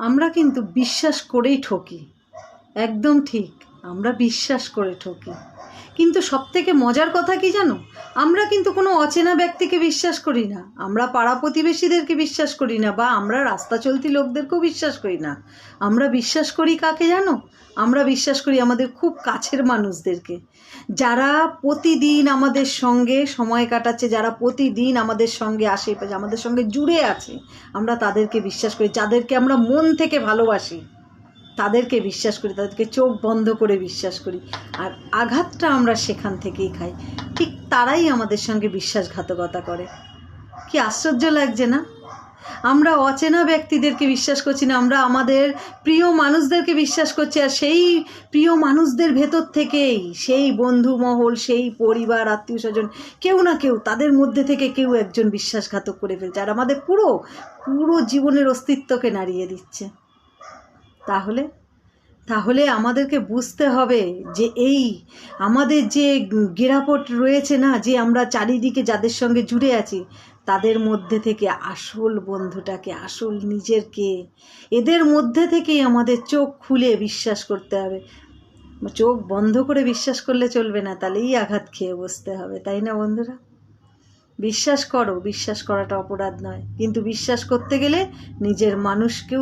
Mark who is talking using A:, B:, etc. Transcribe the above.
A: আমরা কিন্তু বিশ্বাস করেই ঠকি। একদম ঠিক আমরা বিশ্বাস করে ঠকি। কিন্তু সব থেকে মজার কথা কি জানো? আমরা কিন্তু কোনো অচেনা ব্যক্তিকে বিশ্বাস করি না। আমরা পাড়া প্রতিবেশীদেরকে বিশ্বাস করি না বা আমরা রাস্তা চলতি লোকদেরকেও বিশ্বাস করি না। আমরা বিশ্বাস করি কাকে জানো? আমরা বিশ্বাস করি আমাদের খুব কাছের মানুষদেরকে। যারা প্রতিদিন আমাদের সঙ্গে সময় কাটাচ্ছে, যারা প্রতিদিন আমাদের সঙ্গে আশেপাশে আমাদের সঙ্গে জুড়ে আছে, আমরা তাদেরকে বিশ্বাস করি, যাদেরকে আমরা মন থেকে ভালোবাসি। তাদেরকে বিশ্বাস করি, তাদেরকে চোখ বন্ধ করে বিশ্বাস করি। আর আঘাতটা আমরা সেখান থেকেই খাই। ঠিক তারাই আমাদের সঙ্গে বিশ্বাসঘাতকতা করে। কি আশ্চর্য লাগছে না? আমরা অচেনা ব্যক্তিদেরকে বিশ্বাস করছি না, আমরা আমাদের প্রিয় মানুষদেরকে বিশ্বাস করছি, আর সেই প্রিয় মানুষদের ভেতর থেকেই সেই বন্ধু মহল সেই পরিবার আত্মীয় স্বজন কেউ না কেউ তাদের মধ্যে থেকে কেউ একজন বিশ্বাসঘাতক করে ফেলছে। আর আমাদের পুরো পুরো জীবনের অস্তিত্বকে নাড়িয়ে দিচ্ছে। তাহলে? তাহলে আমাদেরকে বুঝতে হবে যে এই আমাদের যে গেরাপট রয়েছে না, যে আমরা চারিদিকে যাদের সঙ্গে জুড়ে আছি, তাদের মধ্যে থেকে আসল বন্ধুটাকে, আসল নিজেরকে, এদের মধ্যে থেকেই আমাদের চোখ খুলে বিশ্বাস করতে হবে। চোখ বন্ধ করে বিশ্বাস করলে চলবে না, তাহলেই আঘাত খেয়ে বসতে হবে, তাই না বন্ধুরা? বিশ্বাস করো, বিশ্বাস করাটা অপরাধ নয়, কিন্তু বিশ্বাস করতে গেলে নিজের মানুষকেও